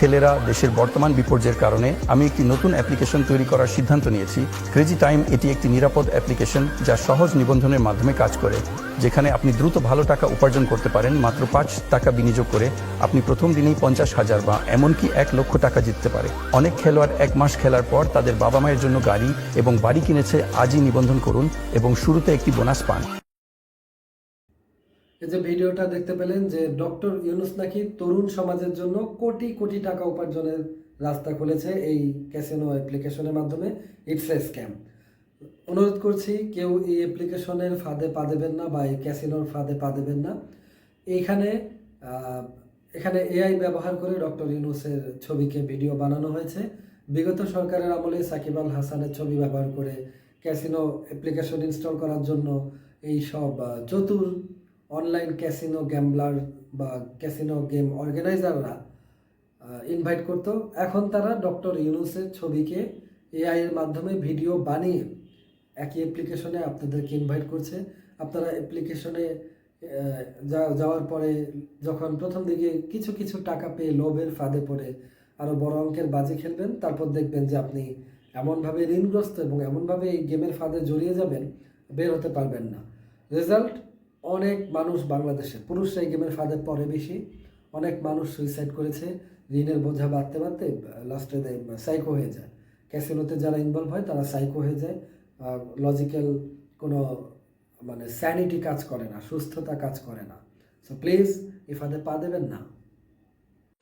ছেলেরা দেশের বর্তমান বিপর্যয়ের কারণে আমি একটি নতুন অ্যাপ্লিকেশন তৈরি করার সিদ্ধান্ত নিয়েছি। ক্রেজি টাইম এটি একটি নিরাপদ অ্যাপ্লিকেশন যা সহজ নিবন্ধনের মাধ্যমে কাজ করে, যেখানে আপনি দ্রুত ভালো টাকা উপার্জন করতে পারেন, মাত্র পাঁচ টাকা বিনিয়োগ করে আপনি প্রথম দিনেই পঞ্চাশ হাজার বা এমনকি এক লক্ষ টাকা জিততে পারে। অনেক খেলোয়াড় এক মাস খেলার পর তাদের বাবা মায়ের জন্য গাড়ি এবং বাড়ি কিনেছে আজই নিবন্ধন করুন এবং শুরুতে একটি বোনাস পান। এই যে ভিডিওটা দেখতে পেলেন যে ডক্টর ইউনুস নাকি তরুণ সমাজের জন্য কোটি কোটি টাকা উপার্জনের রাস্তা খুলেছে এই ক্যাসিনো অ্যাপ্লিকেশনের মাধ্যমে ইটস এ স্ক্যাম। অনুরোধ করছি, কেউ এই অ্যাপ্লিকেশনের ফাঁদে পা দেবেন না বা এই ক্যাসিনোর ফাঁদে পা দেবেন না। এইখানে এখানে এআই ব্যবহার করে ডক্টর ইউনুসের ছবিকে ভিডিও বানানো হয়েছে। বিগত সরকারের আমলে সাকিব আল হাসানের ছবি ব্যবহার করে ক্যাসিনো অ্যাপ্লিকেশন ইনস্টল করার জন্য এই সব চতুর অনলাইন ক্যাসিনো গ্যাম্বলার বা ক্যাসিনো গেম অর্গানাইজাররা ইনভাইট করতো। এখন তারা ডক্টর ইউনুসের ছবিকে এআই এর মাধ্যমে ভিডিও বানিয়ে একই অ্যাপ্লিকেশনে আপনাদেরকে ইনভাইট করছে। আপনারা অ্যাপ্লিকেশনে যাওয়ার পরে যখন প্রথম দিকে কিছু কিছু টাকা পেয়ে লোভের ফাঁদে পড়ে আরও বড় অঙ্কের বাজি খেলবেন, তারপর দেখবেন যে আপনি এমনভাবে ঋণগ্রস্ত এবং এমনভাবে এই গেমের ফাঁদে জড়িয়ে যাবেন, বের হতে পারবেন না। রেজাল্ট অনেক মানুষ বাংলাদেশে পুরুষরা এই গেমের ফাঁদে পড়ে বেশি। অনেক মানুষ সুইসাইড করেছে, ঋণের বোঝা বাড়তে বাড়তে লাস্টে সাইকো হয়ে যায়। ক্যাসিনোতে যারা ইনভলভ হয়, তারা সাইকো হয়ে যায়। লজিক্যাল কোনো মানে স্যানিটি কাজ করে না, সুস্থতা কাজ করে না। সো প্লিজ এই ফাঁদে পা দেবেন না।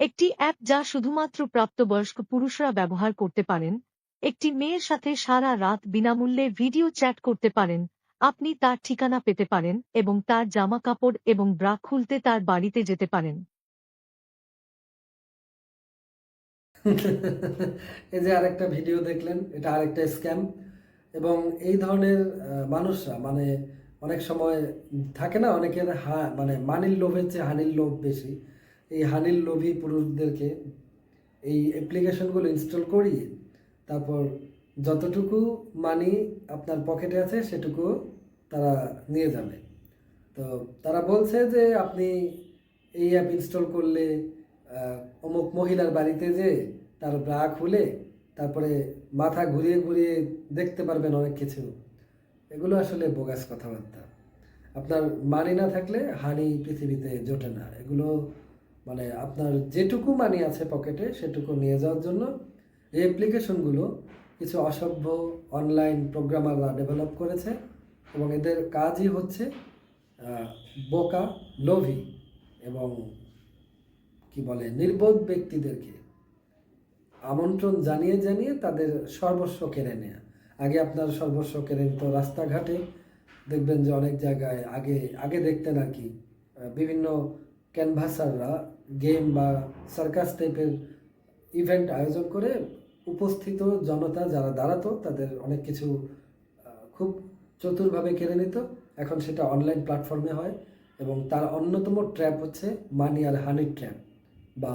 একটি অ্যাপ যা শুধুমাত্র প্রাপ্তবয়স্ক পুরুষরা ব্যবহার করতে পারেন। একটি মেয়ের সাথে সারা রাত বিনামূল্যে ভিডিও চ্যাট করতে পারেন। আপনি তার ঠিকানা পেতে পারেন এবং তার জামা কাপড় এবং ব্রা খুলতে তার বাড়িতে যেতে পারেন। এই যে আরেকটা ভিডিও দেখলেন, এটা আরেকটা স্ক্যাম। এবং এই ধরনের মানুষরা মানে অনেক সময় থাকে না, অনেকের হা মানে মানির লোভের চেয়ে হানির লোভ বেশি। এই হানির লোভী পুরুষদেরকে এই অ্যাপ্লিকেশনগুলো ইনস্টল করিয়ে তারপর যতটুকু মানি আপনার পকেটে আছে, সেটুকু তারা নিয়ে যাবে। তো তারা বলছে যে আপনি এই অ্যাপ ইনস্টল করলে অমুক মহিলার বাড়িতে যে তার ব্রা খুলে তারপরে মাথা ঘুরিয়ে ঘুরিয়ে দেখতে পারবেন অনেক কিছু। এগুলো আসলে বোগাস কথাবার্তা। আপনার মানি না থাকলে হানি পৃথিবীতে জোটে না। এগুলো মানে আপনার যেটুকু মানি আছে পকেটে সেটুকু নিয়ে যাওয়ার জন্য এই অ্যাপ্লিকেশনগুলো কিছু অসভ্য অনলাইন প্রোগ্রামাররা ডেভেলপ করেছে। এবং এদের কাজই হচ্ছে বোকা, লোভী এবং কি বলে, নির্বোধ ব্যক্তিদেরকে আমন্ত্রণ জানিয়ে জানিয়ে তাদের সর্বস্ব কেড়ে নেয়া। আগে আপনার সর্বস্ব কেড়ে নিত রাস্তাঘাটে। দেখবেন যে অনেক জায়গায় আগে আগে দেখতে আর কি বিভিন্ন ক্যানভাসাররা গেম বা সার্কাস টাইপের ইভেন্ট আয়োজন করে উপস্থিত জনতা যারা দাঁড়াতো, তাদের অনেক কিছু খুব চতুরভাবে কেড়ে নিত। এখন সেটা অনলাইন প্ল্যাটফর্মে হয় এবং তার অন্যতম ট্র্যাপ হচ্ছে মানি আর হানি ট্র্যাপ বা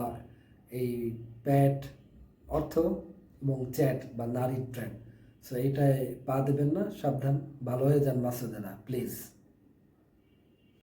এই প্যাট অর্থ এবং চ্যাট বা নারী ট্র্যাপ সো এইটায় পা দেবেন না, সাবধান, ভালো হয়ে যান মাসুদেরা প্লিজ